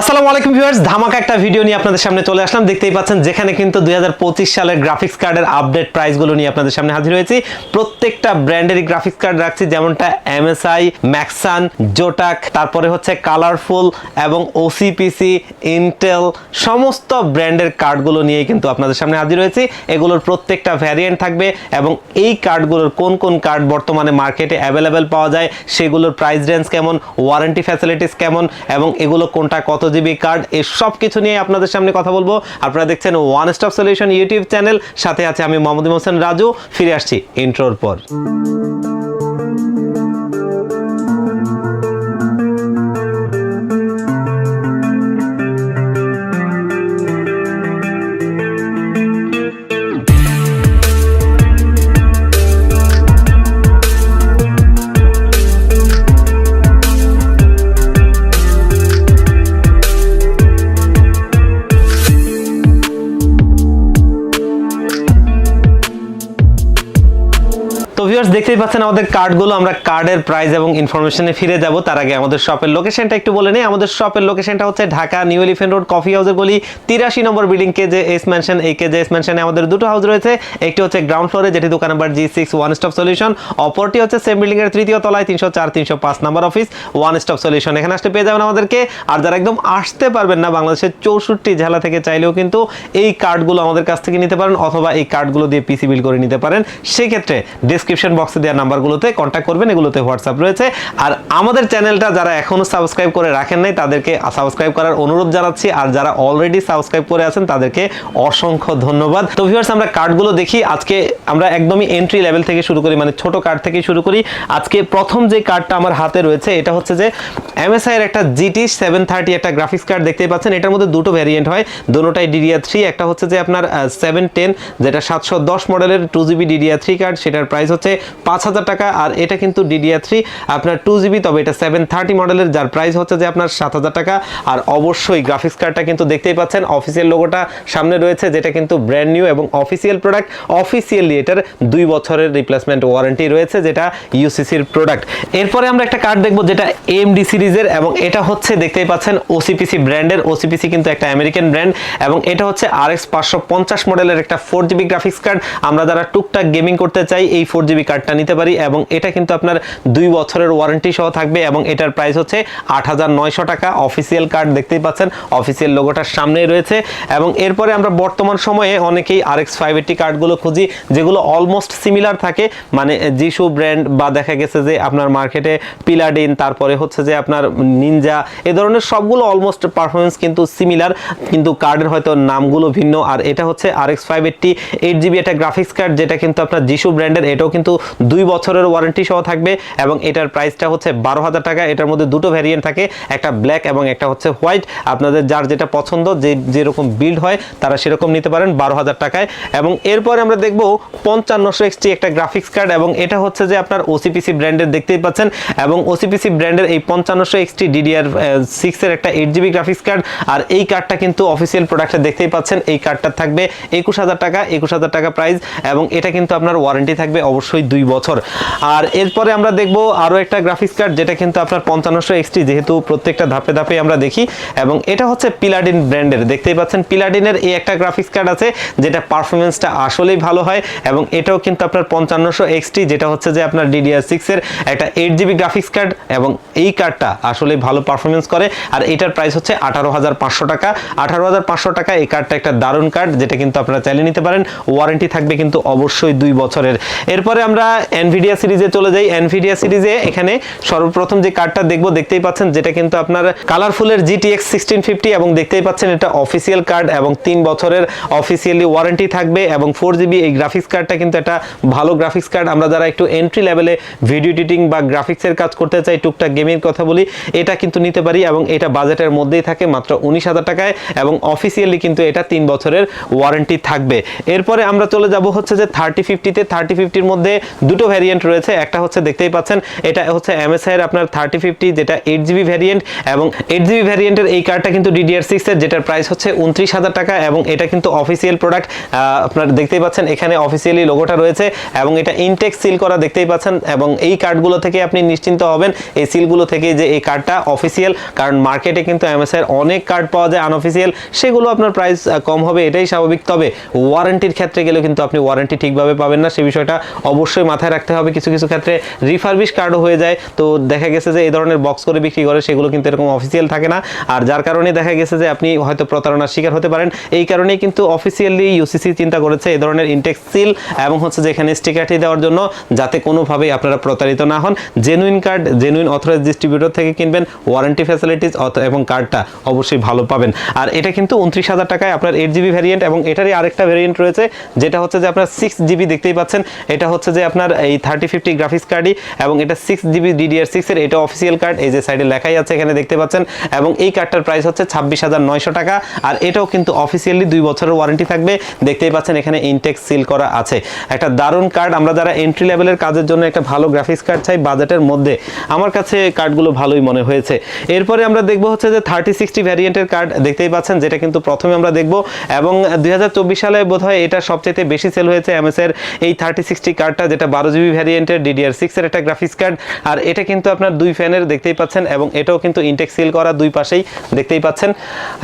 আসসালামু আলাইকুম ভিউয়ার্স, ধামাকা একটা ভিডিও নিয়ে আপনাদের সামনে চলে আসলাম। দেখতেই পাচ্ছেন, যেখানে কিন্তু দু হাজার পঁচিশ সালের গ্রাফিক্স কার্ডের আপডেট প্রাইসগুলো নিয়ে আপনাদের সামনে হাজির হয়েছি। প্রত্যেকটা ব্র্যান্ডেরই গ্রাফিক্স কার্ড রাখছি, যেমনটা এমএসআই ম্যাক্সান জোটাক তারপরে হচ্ছে কালারফুল এবং ওসিপিসি ইন্টেল সমস্ত ব্র্যান্ডের কার্ডগুলো নিয়ে কিন্তু আপনাদের সামনে হাজির হয়েছি। এগুলোর প্রত্যেকটা ভ্যারিয়েন্ট থাকবে এবং এই কার্ডগুলোর কোন কোন কার্ড বর্তমানে মার্কেটে অ্যাভেলেবেল পাওয়া যায়, সেগুলোর প্রাইস রেঞ্জ কেমন ওয়ারেন্টি ফ্যাসিলিটিস কেমন এবং এগুলো কোনটা কত জিবি কার্ড এই সব কিছু নিয়ে আপনাদের সামনে কথা বলব। আপনারা দেখছেন one stop solution YouTube channel. সাথে আছে আমি মোহাম্মদ হোসেন রাজু। ফিরে আসছি ইন্ট্রোর পর। দেখতেই পাচ্ছেন আমাদের কার্ডগুলো আমরা কার্ডের প্রাইস এবং ইনফরমেশনে ফিরে যাব। তার আগে আমাদের শপের লোকেশনটা একটু বলে নেই। আমাদের শপের লোকেশনটা হচ্ছে Dhaka new elephant road coffee হাউসের গলি তিরাশি নম্বর বিল্ডিং কে যে এস ম্যানশন এই যে এস ম্যানশনে আমাদের দুটো হাউস রয়েছে। একটি হচ্ছে গ্রাউন্ড ফ্লোরে যেটি দোকান number G six one stop solution অপরটি হচ্ছে সেম বিল্ডিং এর তৃতীয় তলায়, তিনশো চার, তিনশো পাঁচ number office one stop solution এখানে আসলে পেয়ে যাবেন আমাদেরকে। আর যারা একদম আসতে পারবেন না, বাংলাদেশের চৌষট্টি জেলা থেকে চাইলেও কিন্তু এই কার্ডগুলো আমাদের কাছ থেকে নিতে পারেন, অথবা এই কার্ডগুলো দিয়ে পিসি বিল করে নিতে পারেন। সেক্ষেত্রে ডিসক্রিপশন বক্সে দেওয়া নাম্বারগুলোতে কন্ট্যাক্ট করবেন, এগুলোতে হোয়াটসঅ্যাপ রয়েছে। আর আমাদের চ্যানেলটা যারা এখনও সাবস্ক্রাইব করে রাখেন নাই, তাদেরকে সাবস্ক্রাইব করার অনুরোধ জানাচ্ছি। আর যারা অলরেডি সাবস্ক্রাইব করে আছেন, তাদেরকে অসংখ্য ধন্যবাদ। তো ভিউয়ার্স আমরা কার্ডগুলো দেখি। আজকে আমরা একদমই এন্ট্রি লেভেল থেকে শুরু করি মানে ছোট কার্ড থেকে শুরু করি। আজকে প্রথম যে কার্ডটা আমার হাতে রয়েছে, এটা হচ্ছে যে এমএসআই এর একটা জিটি সেভেন থার্টি একটা গ্রাফিক্স কার্ড দেখতেই পাচ্ছেন। এটার মধ্যে দুটো ভ্যারিয়েন্ট হয়, দুটোটাই ডিডিআর থ্রি একটা হচ্ছে যে আপনার সেভেন টেন যেটা সাতশো দশ মডেলের two GB DDR three card সেটার প্রাইস হচ্ছে পাঁচ হাজার টাকা, আর এটা কিন্তু ডিডিআর থ্রি আপনার টু জিবি তবে এটা সেভেন থার্টি মডেলের যার প্রাইস হচ্ছে যে আপনার সাত হাজার টাকা। আর অবশ্যই গ্রাফিক্স কার্ডটা কিন্তু দেখতেই পাচ্ছেন অফিসিয়াল লোগোটা সামনে রয়েছে, যেটা কিন্তু ব্র্যান্ড নিউ এবং অফিসিয়াল প্রোডাক্ট অফিসিয়ালি এটার দুই বছরের রিপ্লেসমেন্ট ওয়ারেন্টি রয়েছে, যেটা ইউসিসির প্রোডাক্ট এরপরে আমরা একটা কার্ড দেখব, যেটা এমডি সিরিজের এবং এটা হচ্ছে দেখতেই পাচ্ছেন ওসিপিসি ব্র্যান্ডের ওসিপিসি কিন্তু একটা আমেরিকান ব্র্যান্ড এবং এটা হচ্ছে আর এক্স পাঁচশো পঞ্চাশ মডেলের একটা ফোর জিবি গ্রাফিক্স কার্ড আমরা যারা টুকটাক গেমিং করতে চাই, এই ফোর জিবি কার্ডটা নিতে পারি এবং এটা কিন্তু আপনার দুই বছরের ওয়ারেন্টি সহ থাকবে এবং এটার প্রাইস হচ্ছে আট হাজার নয়শো টাকা। অফিসিয়াল কার্ড দেখতেই পাচ্ছেন অফিসিয়াল লোগোটার সামনেই রয়েছে এবং এরপরে আমরা বর্তমান সময়ে অনেকেই আর এক্স ফাইভ এইটটি কার্ডগুলো খুঁজি, যেগুলো অলমোস্ট সিমিলার থাকে। মানে জিসু ব্র্যান্ড বা দেখা গেছে যে আপনার মার্কেটে পিলাডিন তারপরে হচ্ছে যে আপনার নিনজা এ ধরনের সবগুলো অলমোস্ট পারফরমেন্স কিন্তু সিমিলার কিন্তু কার্ডের হয়তো নামগুলো ভিন্ন। আর এটা হচ্ছে R X five eighty eight GB একটা গ্রাফিক্স কার্ড যেটা কিন্তু আপনার জিসু ব্র্যান্ডের এটাও কিন্তু দুই বছরের ওয়ারেন্টি সহ থাকবে এবং এটার প্রাইসটা হচ্ছে বারো হাজার টাকা। এটার মধ্যে দুটো ভ্যারিয়েন্ট থাকে, একটা ব্ল্যাক এবং একটা হচ্ছে হোয়াইট আপনাদের যার যেটা পছন্দ, যে যেরকম বিল্ড হয়, তারা সেরকম নিতে পারেন বারো হাজার টাকায়। এবং এরপরে আমরা দেখব পঞ্চান্নশো এক্সটি একটা গ্রাফিক্স কার্ড এবং এটা হচ্ছে যে আপনার ওসিপিসি ব্র্যান্ডের দেখতেই পাচ্ছেন। এবং ওসিপিসি ব্র্যান্ডের এই পঞ্চান্নশো এক্সটি ডিডিআর সিক্সের একটা এইট জিবি গ্রাফিক্স কার্ড আর এই কার্ডটা কিন্তু অফিসিয়াল প্রোডাক্টে দেখতেই পাচ্ছেন, এই কার্ডটা থাকবে একুশ হাজার টাকা, একুশ হাজার টাকা প্রাইস এবং এটা কিন্তু আপনার ওয়ারেন্টি থাকবে অবশ্যই দুই বছর। আর এরপরে আমরা দেখব আরও একটা গ্রাফিক্স কার্ড যেটা কিন্তু আপনার পঞ্চান্নশো এক্সটি যেহেতু প্রত্যেকটা ধাপে ধাপে আমরা দেখি। এবং এটা হচ্ছে পিলাডিন ব্র্যান্ডের দেখতেই পাচ্ছেন পিলাডিনের এই একটা গ্রাফিক্স কার্ড আছে, যেটা পারফরমেন্সটা আসলেই ভালো হয়। এবং এটাও কিন্তু আপনার পঞ্চান্নশো এক্সটি যেটা হচ্ছে যে আপনার ডিডিআর সিক্সের একটা এইট জিবি গ্রাফিক্স কার্ড এবং এই কার্ডটা আসলেই ভালো পারফরমেন্স করে। আর এটার প্রাইস হচ্ছে আঠারো হাজার পাঁচশো টাকা। আঠারো হাজার পাঁচশো টাকা এই কার্ডটা একটা দারুণ কার্ড যেটা কিন্তু আপনারা চালিয়ে নিতে পারেন। ওয়ারেন্টি থাকবে কিন্তু অবশ্যই দুই বছরের। এরপরে আমরা এনভিডিয়া সিরিজে চলে যাই। এনভিডিয়া সিরিজে এখানে সর্বপ্রথম যে কার্ডটা দেখব, দেখতেই পাচ্ছেন, যেটা কিন্তু আপনার কালারফুলের জিটিএক্স সিক্সটিন ফিফটি এবং দেখতেই পাচ্ছেন এটা অফিসিয়াল কার্ড এবং তিন বছরের অফিসিয়ালি ওয়ারেন্টি থাকবে এবং ফোর জিবি এই গ্রাফিক্স কার্ডটা কিন্তু একটা ভালো গ্রাফিক্স কার্ড আমরা যারা একটু এন্ট্রি লেভেলে ভিডিও এডিটিং বা গ্রাফিক্সের কাজ করতে চাই, টুকটাক গেমের কথা বলি, এটা কিন্তু নিতে পারি এবং এটা বাজেটের মধ্যেই থাকে মাত্র উনিশ হাজার টাকায় এবং অফিসিয়ালি কিন্তু এটা তিন বছরের ওয়ারেন্টি থাকবে। এরপরে আমরা চলে যাব হচ্ছে যে থার্টি ফিফটিতে থার্টি ফিফটির মধ্যে দুটো ভ্যারিয়েন্ট রয়েছে। একটা হচ্ছে দেখতেই পাচ্ছেন, এটা হচ্ছে এমএসআই এর আপনার থার্টি ফিফটি যেটা এইট জিবি ভ্যারিয়েন্ট এবং এইট জিবি ভ্যারিয়েন্টের এই কার্ডটা কিন্তু ডিডিআর সিক্স এর, যেটার প্রাইস হচ্ছে উনত্রিশ হাজার টাকা এবং এটা কিন্তু অফিসিয়াল প্রোডাক্ট আপনার দেখতেই পাচ্ছেন, এখানে অফিসিয়ালি লোগোটা রয়েছে এবং এটা ইনটেক সিল করা দেখতেই পাচ্ছেন এবং এই কার্ডগুলো থেকে আপনি নিশ্চিন্ত হবেন, এই সিলগুলো থেকে যে এই কার্ডটা অফিসিয়াল কারণ মার্কেটে কিন্তু এমএসআই এর অনেক কার্ড পাওয়া যায় আনঅফিসিয়াল সেগুলো আপনার প্রাইস কম হবে, এটাই স্বাভাবিক। তবে ওয়ারেন্টির ক্ষেত্রে গেলে কিন্তু আপনি ওয়ারেন্টি ঠিকভাবে পাবেন না সেই বিষয়টা অবশ্যই মাথায় রাখতে হবে কিছু কিছু ক্ষেত্রে রিফারবিশ কার্ডও হয়ে যায়। তো দেখা গেছে যে এই ধরনের বক্স করে বিক্রি করে সেগুলো কিন্তু এরকম অফিসিয়াল থাকে না। আর যার কারণে দেখা গেছে যে আপনি হয়তো প্রতারণার শিকার হতে পারেন। এই কারণেই কিন্তু অফিসিয়ালি ইউসিসি চিন্তা করেছে এই ধরনের ইনটেক্স সিল এবং হচ্ছে যে এখানে স্টিকারটি দেওয়ার জন্য যাতে কোনোভাবেই আপনারা প্রতারিত না হন। Genuine card genuine authorize distributor থেকে কিনবেন। ওয়ারেন্টি ফ্যাসিলিটিস এবং কার্ডটা অবশ্যই ভালো পাবেন। আর এটা কিন্তু উনত্রিশ হাজার টাকায় আপনার এইট জিবি ভ্যারিয়েন্ট এবং এটারই আরেকটা ভ্যারিয়েন্ট রয়েছে, যেটা হচ্ছে যে আপনার সিক্স জিবি দেখতেই পাচ্ছেন। এটা হচ্ছে যে আপনার এই থার্টি ফিফটি গ্রাফিক্স কার্ডই এবং এটা সিক্স জিবি ডিডিআর সিক্স এর, এটা অফিসিয়াল কার্ড এই যে সাইডে লেখাই আছে, এখানে দেখতে পাচ্ছেন। এবং এই কার্ডটার প্রাইস হচ্ছে ছাব্বিশ হাজার নয়শো টাকা। আর এটাও কিন্তু অফিসিয়ালি দুই বছরের ওয়ারেন্টি থাকবে। দেখতেই পাচ্ছেন, এখানে ইনটেক্স সিল করা আছে। একটা দারুণ কার্ড আমরা যারা এন্ট্রি লেভেলের কাজের জন্য একটা ভালো গ্রাফিক্স কার্ড চাই বাজেটের মধ্যে, আমার কাছে কার্ডগুলো ভালোই মনে হয়েছে। এরপরে আমরা দেখব হচ্ছে যে থার্টি সিক্সটি ভ্যারিয়েন্টের কার্ড দেখতেই পাচ্ছেন, যেটা কিন্তু প্রথমে আমরা দেখব। এবং দুই হাজার চব্বিশ সালে বোধ হয় এটা সবচেয়ে বেশি সেল হয়েছে এমএস এর এই থার্টি সিক্সটি কার্ডটা যেটা বারো জিবি ভ্যারিয়েন্টের ডিডিআর সিক্স এর একটা গ্রাফিক্স কার্ড আর এটা কিন্তু আপনার দুই ফ্যানের দেখতেই পাচ্ছেন এবং এটাও কিন্তু ইনটেক সিল করা দুই পাশেই দেখতেই পাচ্ছেন।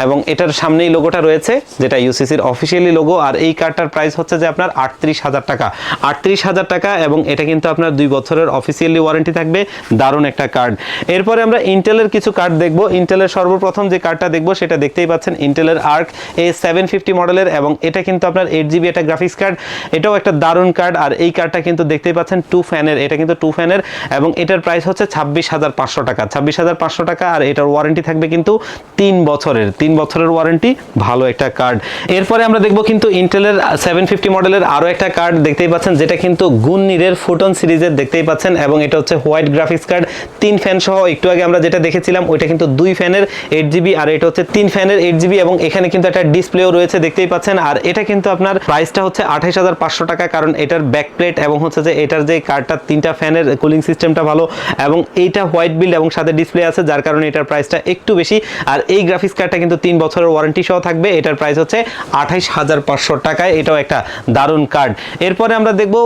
এবং এটার সামনেই লোগোটা রয়েছে, যেটা ইউসিসির অফিসিয়ালি লোগো আর এই কার্ডটার প্রাইস হচ্ছে যে আপনার আটত্রিশ হাজার টাকা। আটত্রিশ হাজার টাকা এবং এটা কিন্তু আপনার দুই বছরের অফিসিয়ালি ওয়ারেন্টি থাকবে। দারুণ একটা কার্ড এরপরে আমরা ইন্টেলের কিছু কার্ড দেখব। ইন্টেলের সর্বপ্রথম যে কার্ডটা দেখব, সেটা দেখতেই পাচ্ছেন ইন্টেলের আর্ক এ সেভেন ফিফটি মডেলের এবং এটা কিন্তু আপনার এইট জিবি একটা গ্রাফিক্স কার্ড এটাও একটা দারুণ কার্ড আর এই কার্ডটা কিন্তু দেখতেই পাচ্ছেন টু ফ্যানের এটা কিন্তু টু ফ্যানের এবং এটার প্রাইস হচ্ছে ছাব্বিশ হাজার পাঁচশো টাকা। ছাব্বিশ হাজার পাঁচশো টাকা আর এটার ওয়ারেন্টি থাকবে কিন্তু তিন বছরের তিন বছরের ওয়ারেন্টি ভালো একটা কার্ড এরপরে আমরা দেখব কিন্তু ইন্টেলের সেভেন ফিফটি মডেলের আরও একটা কার্ড দেখতেই পাচ্ছেন, যেটা কিন্তু গুননিরের ফুটন সিরিজের দেখতেই পাচ্ছেন, এবং এটা হচ্ছে হোয়াইট গ্রাফিক্স কার্ড তিন ফ্যান সহ, একটু আগে আমরা যেটা দেখেছিলাম, ওইটা কিন্তু দুই ফ্যানের এইট জিবি আর এটা হচ্ছে তিন ফ্যানের এইট জিবি এবং এখানে কিন্তু একটা ডিসপ্লেও রয়েছে, দেখতেই পাচ্ছেন। আর এটা কিন্তু আপনার প্রাইসটা হচ্ছে আঠাইশ হাজার পাঁচশো টাকা, কারণ এটার ব্যাক প্লেট এবং হচ্ছে যে এটার যে কার্ডটার তিনটা ফ্যানের কুলিং সিস্টেমটা ভালো এবং এইটা হোয়াইট বিল্ড এবং সাথে ডিসপ্লে আছে, যার কারণে এটার প্রাইসটা একটু বেশি। আর এই গ্রাফিক্স কার্ডটা কিন্তু তিন বছরের ওয়ারেন্টি সহ থাকবে। এটার প্রাইস হচ্ছে আঠাইশ হাজার পাঁচশো টাকায়। এটাও একটা দারুণ কার্ড এরপরে আমরা দেখব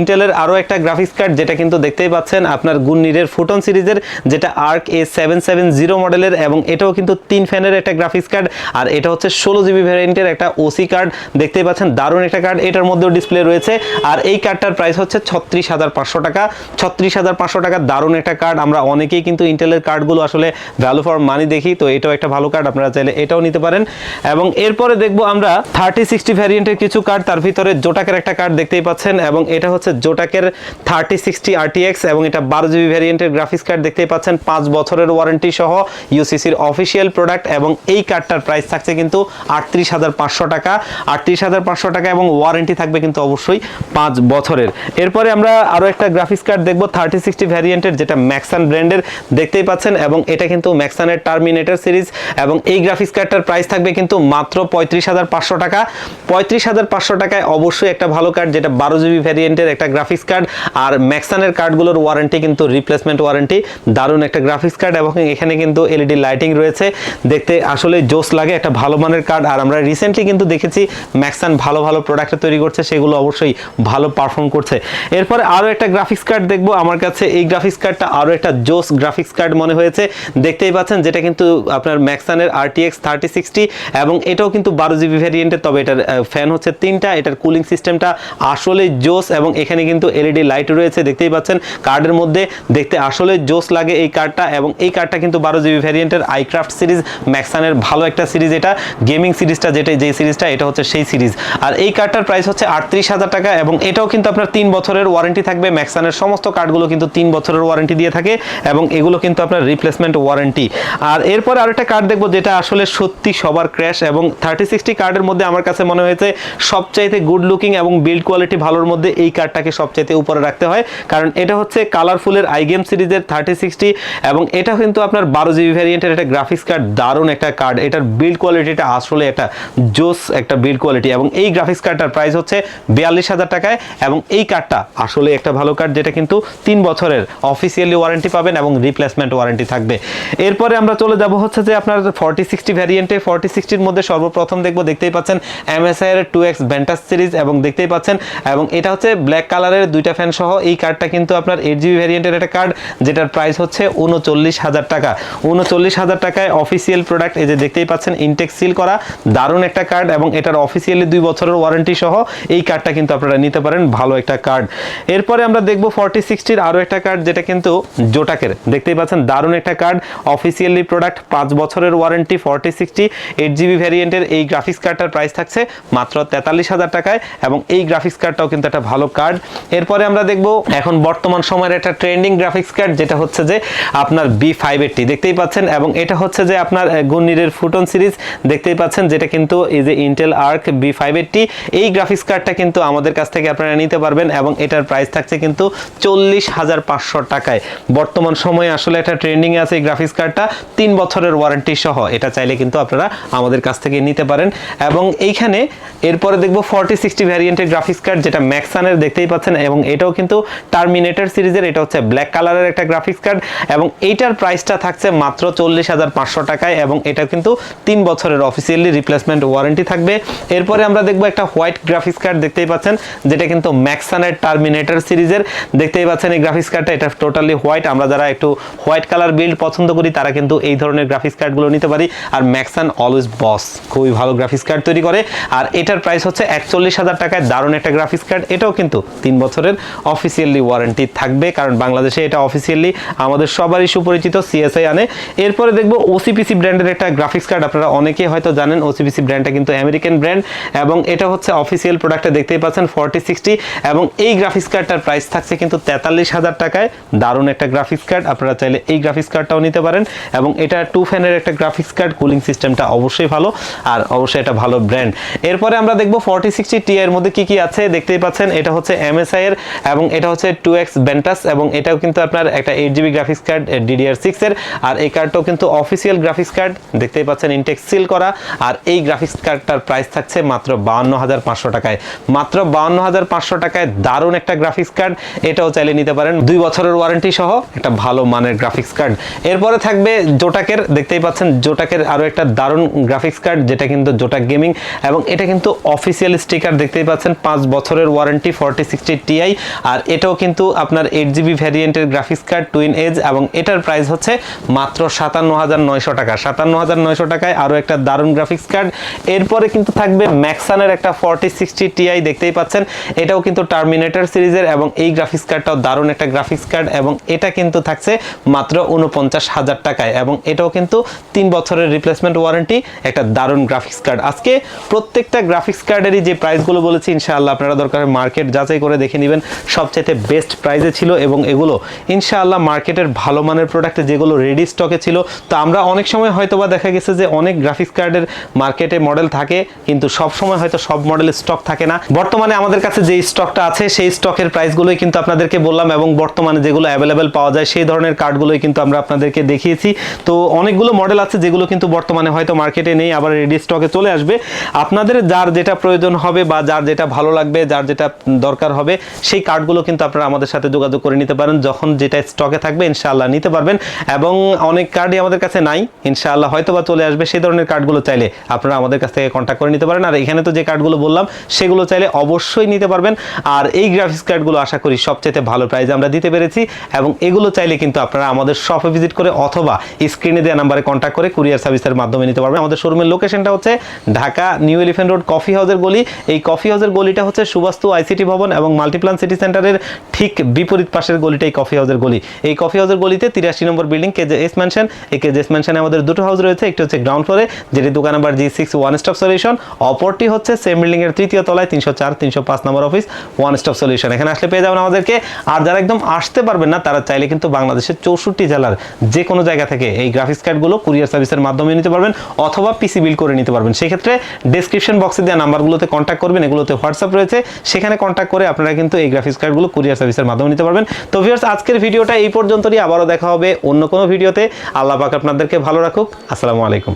ইন্টেলের আরও একটা গ্রাফিক্স কার্ড যেটা কিন্তু দেখতেই পাচ্ছেন আপনার গুননিরের ফুটন সিরিজের, যেটা Arc A seven seven zero মডেলের এবং এটাও কিন্তু তিন ফ্যানের একটা গ্রাফিক্স কার্ড আর এটা হচ্ছে ষোলো জিবি ভ্যারিয়েন্টের একটা ওসি কার্ড দেখতেই পাচ্ছেন, দারুণ একটা কার্ড এটার মধ্যেও ডিসপ্লে রয়েছে। আর এই কার্ডটার প্রাইস হচ্ছে ছত্রিশ হাজার পাঁচশো টাকা। ছত্রিশ হাজার পাঁচশো টাকা দারুণ একটা কার্ড আমরা অনেকেই কিন্তু ইন্টেলের কার্ডগুলো আসলে ভ্যালু ফর মানি দেখি, তো এটাও একটা ভালো কার্ড আপনারা চাইলে এটাও নিতে পারেন। এবং এরপরে দেখব আমরা থার্টি সিক্সটি ভ্যারিয়েন্টের কিছু কার্ড তার ভিতরে জোটাকের একটা কার্ড দেখতেই পাচ্ছেন, এবং এটা হচ্ছে জোটাকের থার্টি সিক্সটি আরটিএক্স এবং এটা বারো জিবি ভ্যারিয়েন্টের গ্রাফিক্স কার্ড দেখতেই পাচ্ছেন, পাঁচ বছরের ওয়ারেন্টি সহ ইউসিসির অফিসিয়াল প্রোডাক্ট এবং এই কার্ডটার প্রাইস থাকছে কিন্তু আটত্রিশ হাজার পাঁচশো টাকা। আটত্রিশ হাজার পাঁচশো টাকা এবং ওয়ারেন্টি থাকবে কিন্তু অবশ্যই পাঁচ বছরের। এরপরে আমরা আরও একটা গ্রাফিক্স কার্ড দেখব থার্টি সিক্সটি ভ্যারিয়েন্টের যেটা ম্যাক্সান ব্র্যান্ডের দেখতেই পাচ্ছেন, এবং এটা কিন্তু ম্যাক্সানের টার্মিনেটর সিরিজ এবং এই গ্রাফিক্স কার্ডটার প্রাইস থাকবে কিন্তু মাত্র পঁয়ত্রিশ হাজার পাঁচশো টাকা। পঁয়ত্রিশ হাজার পাঁচশো টাকায় অবশ্যই একটা ভালো কার্ড যেটা বারো জিবি ভ্যারিয়েন্টের একটা গ্রাফিক্স কার্ড আর ম্যাক্সানের কার্ডগুলোর ওয়ারেন্টি কিন্তু রিপ্লেসমেন্ট ওয়ারেন্টি দারুণ একটা গ্রাফিক্স কার্ড এবং এখানে কিন্তু এলইডি লাইটিং রয়েছে। দেখতে আসলে জোস লাগে, একটা ভালো মানের কার্ড আর আমরা রিসেন্টলি কিন্তু দেখেছি ম্যাক্সান ভালো ভালো প্রোডাক্ট তৈরি করছে, সেগুলো অবশ্যই ভালো পারফর্ম করছে। এরপরে আরও একটা গ্রাফিক্স কার্ড দেখব। আমার কাছে এই গ্রাফিক্স কার্ডটা আরও একটা জোস গ্রাফিক্স কার্ড মনে হয়েছে। দেখতেই পাচ্ছেন, যেটা কিন্তু আপনার ম্যাক্সানের আরটিএক্স থার্টি সিক্সটি এবং এটাও কিন্তু বারো জিবি ভ্যারিয়েন্টের তবে এটার ফ্যান হচ্ছে তিনটা। এটার কুলিং সিস্টেমটা আসলে জোস এবং এখানে কিন্তু এলইডি লাইট রয়েছে, দেখতেই পাচ্ছেন। কার্ডের মধ্যে দেখতে আসলে জোস লাগে এই কার্ডটা এবং এই কার্ডটা কিন্তু বারো জিবি ভ্যারিয়েন্টের আইক্রাফট সিরিজ ম্যাক্সানের ভালো একটা সিরিজ এটা। গেমিং সিরিজটা যেটা যে সিরিজটা এটা হচ্ছে সেই সিরিজ আর এই কার্ডটার প্রাইস হচ্ছে আটত্রিশ হাজার টাকা এবং এটাও কিন্তু আপনার তিন বছরের ওয়ারেন্টি থাকবে। ম্যাক্সানের সমস্ত কার্ডগুলো কিন্তু তিন বছরের ওয়ারেন্টি দিয়ে থাকে এবং এগুলো কিন্তু আপনার রিপ্লেসমেন্ট ওয়ারেন্টি আর এরপরে আরেকটা কার্ড দেখব যেটা আসলে সত্যি সবার ক্র্যাশ এবং থার্টি সিক্সটি কার্ডের মধ্যে আমার কাছে মনে হয়েছে সবচাইতে গুড লুকিং এবং বিল্ড কোয়ালিটি ভালোর মধ্যে এই কার্ডটাকে সবচাইতে উপরে রাখতে হয়। কারণ এটা হচ্ছে কালারফুলের আইগেম সিরিজের থার্টি সিক্সটি এবং এটা কিন্তু আপনার বারো জিবি ভ্যারিয়েন্টের একটা গ্রাফিক্স কার্ড দারুণ একটা কার্ড এটার বিল্ড কোয়ালিটিটা আসলে একটা জোস একটা বিল্ড কোয়ালিটি এবং এই গ্রাফিক্স কার্ডটার প্রাইস হচ্ছে বিয়াল্লিশ হাজার টাকায় এবং এই কার্ডটা আসলে একটা ভালো কার্ড যেটা কিন্তু তিন বছরের অফিসিয়ালি ওয়ারেন্টি পাবেন এবং রিপ্লেসমেন্ট ওয়ারেন্টি থাকবে। এরপরে আমরা চলে যাব হচ্ছে যে আপনার ফর্টি সিক্সটি ভ্যারিয়েন্টে ফর্টি সিক্সটির মধ্যে সর্বপ্রথম দেখব, দেখতেই পাচ্ছেন এমএসআই এর টু এক্স ভ্যান্টাস সিরিজ এবং দেখতেই পাচ্ছেন, এবং এটা হচ্ছে ব্ল্যাক কালারের দুইটা ফ্যান সহ এই কার্ডটা কিন্তু আপনার এইট জিবি ভ্যারিয়েন্টের একটা কার্ড যেটার প্রাইস হচ্ছে উনচল্লিশ হাজার টাকা। উনচল্লিশ হাজার টাকায় অফিসিয়াল প্রোডাক্ট এই যে দেখতেই পাচ্ছেন ইনটেক সিল করা, দারুণ একটা কার্ড এবং এটার অফিসিয়ালি দুই বছরের ওয়ারেন্টি সহ এই কার্ডটা কিন্তু আপনারা নিতে পারেন, ভালো একটা কার্ড এরপরে আমরা দেখব ফর্টি সিক্সটির আরও একটা কার্ড যেটা কিন্তু জোটাকের। দেখতেই পাচ্ছেন, দারুণ একটা কার্ড অফিসিয়ালি প্রোডাক্ট পাঁচ বছরের warranty forty sixty eight GB ভ্যারিয়েন্টের এই গ্রাফিক্স কার্ডটার প্রাইস থাকছে মাত্র তেতাল্লিশ হাজার টাকায়, এবং এই গ্রাফিক্স কার্ডটাও কিন্তু একটা ভালো কার্ড এরপরে আমরা দেখব এখন বর্তমান সময়ের একটা ট্রেন্ডিং গ্রাফিক্স কার্ড যেটা হচ্ছে যে আপনার বি ফাইভ এইটটি দেখতেই পাচ্ছেন, এবং এটা হচ্ছে যে আপনার গুন্নিরের ফুটন সিরিজ দেখতেই পাচ্ছেন, যেটা কিন্তু এই যে Intel Arc B five eighty এই গ্রাফিক্স কার্ডটা কিন্তু আমাদের কাছ থেকে আপনারা নিতে পারবেন, এবং এটার প্রাইস থাকছে কিন্তু চল্লিশ হাজার পাঁচশো টাকায়। বর্তমান সময়ে আসলে একটা ট্রেন্ডিংয়ে আছে এই গ্রাফিক্স কার্ডটা তিন বছরের ওয়ারেন্টি সহ। এটা চাইলে কিন্তু আপনারা আমাদের কাছ থেকে নিতে পারেন। এবং এইখানে এরপরে দেখব ফর্টি সিক্সটি ভ্যারিয়েন্টের গ্রাফিক্স কার্ড যেটা ম্যাক্সানের দেখতেই পাচ্ছেন। এবং এটাও কিন্তু টার্মিনেটর সিরিজের, এটা হচ্ছে ব্ল্যাক কালারের একটা গ্রাফিক্স কার্ড এবং এইটার প্রাইসটা থাকছে মাত্র চল্লিশ হাজার পাঁচশো টাকায়। এবং এটা কিন্তু তিন বছরের অফিসিয়ালি রিপ্লেসমেন্ট ওয়ারেন্টি থাকবে। এরপরে আমরা দেখব একটা হোয়াইট গ্রাফিক্স কার্ড দেখতেই পাচ্ছেন, যেটা কিন্তু ম্যাক্সানের টার্মিনেটর সিরিজের, দেখতেই পাচ্ছেন এই গ্রাফিক্স কার্ডটা এটা টোটালি হোয়াইট আমরা যারা একটু হোয়াইট কালার বিল্ড পছন্দ করি, তারা কিন্তু এই ধরনের গ্রাফিক্স কার্ডগুলো নিতে পারি। আর ম্যাক্সান অলওয়েজ বস খুবই ভালো গ্রাফিক্স কার্ড তৈরি করে। আর এটার প্রাইস হচ্ছে একচল্লিশ হাজার টাকায় দারুণ একটা গ্রাফিক্স কার্ড এটাও কিন্তু তিন বছরের অফিসিয়ালি ওয়ারেন্টি থাকবে, কারণ বাংলাদেশে এটা অফিসিয়ালি আমাদের সবারই সুপরিচিত সিএসআই আনে। এরপরে দেখব ওসিপিসি ব্র্যান্ডের একটা গ্রাফিক্স কার্ড আপনারা অনেকেই হয়তো জানেন ওসিপিসি ব্র্যান্ডটা কিন্তু আমেরিকান ব্র্যান্ড এবং এটা হচ্ছে অফিসিয়াল প্রোডাক্টে দেখতেই পাচ্ছেন ফর্টি সিক্সটি এবং এই গ্রাফিক্স কার্ডটার প্রাইস থাকছে কিন্তু তেতাল্লিশ হাজার টাকায় দারুণ একটা গ্রাফিক্স কার্ড আপনারা চাইলে এই গ্রাফিক্স কার্ডটাও নিতে পারেন এবং এটা টু ফ্যানের একটা গ্রাফিক্স কার্ড কুলিং সিস্টেমটা অবশ্যই ভালো আর অবশ্যই এটা ভালো ব্র্যান্ড এরপরে আমরা দেখব ফর্টি সিক্সটি টি এর মধ্যে কি কি আছে, দেখতেই পাচ্ছেন, এটা হচ্ছে এমএসআই এর এবং এটা হচ্ছে টু এক্স বেন্টাস এবং এটাও কিন্তু আপনার একটা eight GB graphics card DDR six এর আর এই কার্ডটাও কিন্তু অফিসিয়াল গ্রাফিক্স কার্ড দেখতেই পাচ্ছেন ইনটেক্স সিল করা আর এই গ্রাফিক্স কার্ডটার প্রাইস থাকছে মাত্র বাউন্ন হাজার পাঁচশো টাকায়। মাত্র বাউন্ন হাজার পাঁচশো টাকায় দারুণ একটা গ্রাফিক্স কার্ড এটাও চাইলে নিতে পারেন। দুই বছরের ওয়ারেন্টি সহ একটা ভালো মানের গ্রাফিক্স কার্ড এরপরে থাকবে জোটাকের দেখতেই পাচ্ছেন জোটাকের আরও একটা দারুণ গ্রাফিক্স কার্ড যেটা কিন্তু জোটাক গেমিং এবং এটা কিন্তু অফিসিয়াল স্টিকার দেখতেই পাচ্ছেন পাঁচ বছরের ওয়ারেন্টি ফর্টি সিক্সটি টিআই আর এটাও কিন্তু আপনার এইট জিবি ভ্যারিয়েন্টের গ্রাফিক্স কার্ড টুইন এজ এবং এটার প্রাইস হচ্ছে মাত্র সাতান্ন হাজার নয়শো টাকা। সাতান্ন হাজার নয়শো টাকায় আরও একটা দারুণ গ্রাফিক্স কার্ড এরপরে কিন্তু থাকবে ম্যাক্সানের একটা ফর্টি সিক্সটি টিআই দেখতেই পাচ্ছেন। এটাও কিন্তু টার্মিনেটর সিরিজের এবং এই গ্রাফিক্স কার্ডটাও দারুণ একটা গ্রাফিক্স কার্ড এবং এটা কিন্তু থাকছে মাত্র উনপঞ্চাশ হাজার টাকায় এবং এটাও কিন্তু তিন বছরের রিপ্লেসমেন্ট ওয়ারেন্টি একটা দারুণ গ্রাফিক্স কার্ড আজকে প্রত্যেকটা গ্রাফিক্স কার্ডেরই যে প্রাইসগুলো বলেছি, ইনশাআল্লাহ আপনারা দরকার মার্কেট যাচাই করে দেখে নেবেন সবচেয়ে বেস্ট প্রাইসে ছিল এবং এগুলো ইনশাআল্লাহ মার্কেটের ভালো মানের প্রোডাক্টে যেগুলো রেডি স্টকে ছিল। তো আমরা অনেক সময় হয়তো বা দেখা গেছে যে অনেক গ্রাফিক্স কার্ডের মার্কেটে মডেল থাকে, কিন্তু সব সময় হয়তো সব মডেলের স্টক থাকে না। বর্তমানে আমাদের কাছে যে স্টকটা আছে স্টকের প্রাইসগুলোই কিন্তু আপনাদেরকে বললাম এবং বর্তমানে যেগুলো অ্যাভেলেবেল পাওয়া যায়, সেই ধরনের কার্ডগুলোই কিন্তু আমরা আপনাদেরকে দেখিয়েছি। তো অনেকগুলো মডেল আছে যেগুলো কিন্তু বর্তমানে হয়তো মার্কেটে নেই, আবার রেডি স্টকে চলে আসবে। আপনাদের যার যেটা প্রয়োজন হবে বা যার যেটা ভালো লাগবে, যার যেটা দরকার হবে, সেই কার্ডগুলো কিন্তু আপনারা আমাদের সাথে যোগাযোগ করে নিতে পারেন। যখন যেটা স্টকে থাকবে, ইনশাআল্লাহ নিতে পারবেন। এবং অনেক কার্ডই আমাদের কাছে নাই, ইনশাআল্লাহ হয়তো বা চলে আসবে। সেই ধরনের কার্ডগুলো চাইলে আপনারা আমাদের কাছ থেকে কন্ট্যাক্ট করে নিতে পারেন। আর এখানে তো যে কার্ডগুলো বললাম, সেগুলো চাইলে অবশ্যই নিতে পারবেন। আর এই গ্রাফিক্স কার্ডগুলো আশা করি সবচেয়ে ভালো প্রাইজে আমরা দিতে পেরেছি এবং এগুলো চাইলে কিন্তু আপনারা আমাদের শপে ভিজিট করে অথবা স্ক্রিনে দেওয়া নাম্বারে কন্ট্যাক্ট করে কুরিয়ার সার্ভিসের মাধ্যমে নিতে পারবেন। আমাদের শোরুমের লোকেশনটা হচ্ছে Dhaka new elephant road coffee হাউসের গলি। এই কফি হাউসের গলিটা হচ্ছে সুবাস্তু আইসিটি ভবন এবং মাল্টিপ্লান সিটি সেন্টারের ঠিক বিপরীত পাশের গলিটাই কফি হাউসের গলি। এই কফি হাউসের গলিতে তিরাশি number building K J S mansion এই কেজে এস ম্যানশনে আমাদের দুটো হাউস রয়েছে, একটি হচ্ছে গ্রাউন্ড ফ্লোরে যেটি দোকান number G six one stop solution অপরটি হচ্ছে সেম বিল্ডিং এর তৃতীয় তলায় তিনশো চার, তিনশো পাঁচ number office one stop solution এখানে আসলে পেয়ে যাবেন আমাদেরকে। আর যারা একদম আসতে পারবেন না, তারা চাইলে কিন্তু বাংলাদেশের চৌষট্টি জেলার যে কোনো জায়গা থেকে এই গ্রাফিক্স কার্ডগুলো কুরিয়ার সার্ভিসের মাধ্যমে নিতে পারবেন অথবা পিসি বিল করে নিতে পারবেন। সেক্ষেত্রে ডেসক্রিপশন বক্সে দেওয়া নাম্বারগুলোতে কন্ট্যাক্ট করবেন, এগুলোতে হোয়াটসঅ্যাপ রয়েছে। সেখানে কন্ট্যাক্ট করে আপনারা কিন্তু এই গ্রাফিক্স কার্ডগুলো কুরিয়ার সার্ভিসের মাধ্যমে নিতে পারবেন। তো ভিউয়ার্স আজকের ভিডিওটা এই পর্যন্তই। আবারও দেখা হবে অন্য কোনো ভিডিওতে। আল্লাহ পাক আপনাদেরকে ভালো রাখুক। আসসালামু আলাইকুম।